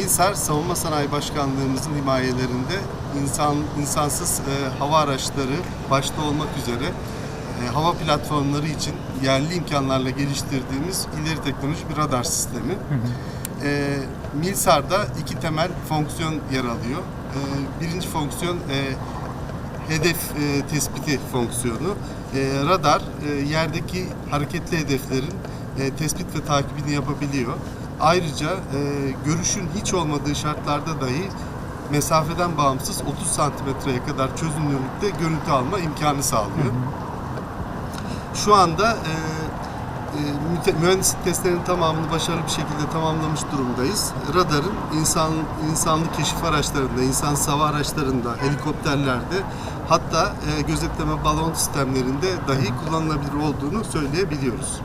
Milsar Savunma Sanayi Başkanlığımızın himayelerinde insan insansız e, hava araçları başta olmak üzere e, hava platformları için yerli imkanlarla geliştirdiğimiz ileri teknoloji bir radar sistemi. E, Milsar'da iki temel fonksiyon yer alıyor. E, birinci fonksiyon e, hedef e, tespiti fonksiyonu. E, radar e, yerdeki hareketli hedeflerin e, tespit ve takibini yapabiliyor. Ayrıca e, görüşün hiç olmadığı şartlarda dahi mesafeden bağımsız 30 santimetreye kadar çözünürlükte görüntü alma imkanı sağlıyor. Şu anda e, mühendislik testlerinin tamamını başarılı bir şekilde tamamlamış durumdayız. Radarın insan insanlı keşif araçlarında, insan hava araçlarında, helikopterlerde hatta e, gözetleme balon sistemlerinde dahi kullanılabilir olduğunu söyleyebiliyoruz.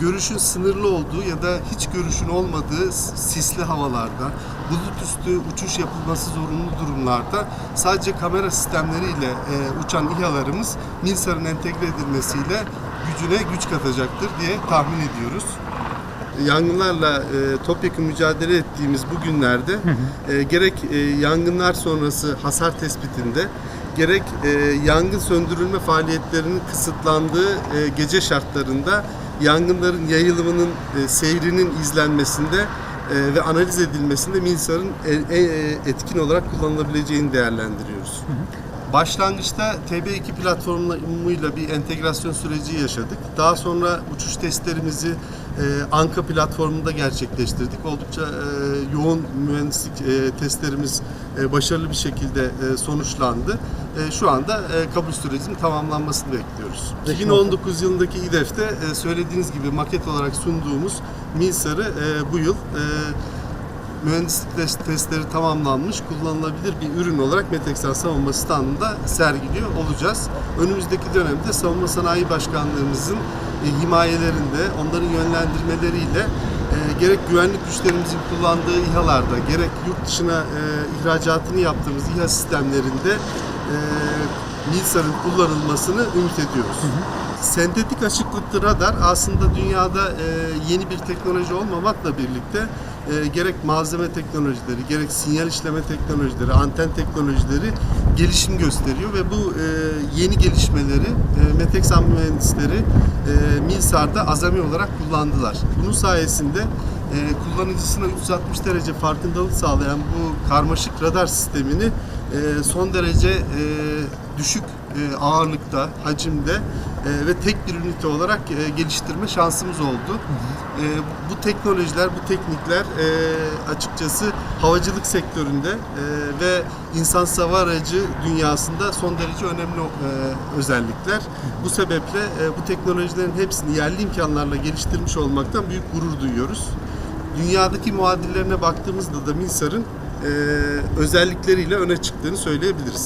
Görüşün sınırlı olduğu ya da hiç görüşün olmadığı sisli havalarda, bulut üstü uçuş yapılması zorunlu durumlarda sadece kamera sistemleriyle e, uçan İHA'larımız Milsar'ın entegre edilmesiyle gücüne güç katacaktır diye tahmin ediyoruz. Yangınlarla e, topyekun mücadele ettiğimiz bu günlerde e, gerek e, yangınlar sonrası hasar tespitinde gerek e, yangın söndürülme faaliyetlerinin kısıtlandığı e, gece şartlarında yangınların yayılımının e, seyrinin izlenmesinde e, ve analiz edilmesinde Milsar'ın e, e, etkin olarak kullanılabileceğini değerlendiriyoruz. Başlangıçta TB2 platformuyla bir entegrasyon süreci yaşadık. Daha sonra uçuş testlerimizi e, Anka platformunda gerçekleştirdik. Oldukça e, yoğun mühendislik e, testlerimiz e, başarılı bir şekilde e, sonuçlandı. E, şu anda e, kabul sürecinin tamamlanmasını bekliyoruz. 2019 yılındaki İDEF'te e, söylediğiniz gibi maket olarak sunduğumuz Milsar'ı e, bu yıl e, mühendislik test- testleri tamamlanmış, kullanılabilir bir ürün olarak Meteksan Savunma Standı'nda sergiliyor olacağız. Önümüzdeki dönemde Savunma Sanayi Başkanlığımızın e, himayelerinde, onların yönlendirmeleriyle e, gerek güvenlik güçlerimizin kullandığı İHA'larda, gerek yurt dışına e, ihracatını yaptığımız İHA sistemlerinde e, Milsar'ın kullanılmasını ümit ediyoruz. Sentetik açıklıklı radar aslında dünyada e, yeni bir teknoloji olmamakla birlikte e, gerek malzeme teknolojileri, gerek sinyal işleme teknolojileri, anten teknolojileri gelişim gösteriyor ve bu e, yeni gelişmeleri e, Meteksan mühendisleri e, Milsar'da azami olarak kullandılar. Bunun sayesinde e, kullanıcısına 360 derece farkındalık sağlayan bu karmaşık radar sistemini e, son derece e, düşük e, ağırlıkta, hacimde e, ve tek bir ünite olarak e, geliştirme şansımız oldu. Bu teknolojiler, bu teknikler açıkçası havacılık sektöründe ve insan hava aracı dünyasında son derece önemli özellikler. Bu sebeple bu teknolojilerin hepsini yerli imkanlarla geliştirmiş olmaktan büyük gurur duyuyoruz. Dünyadaki muadillerine baktığımızda da Milsar'ın e, özellikleriyle öne çıktığını söyleyebiliriz.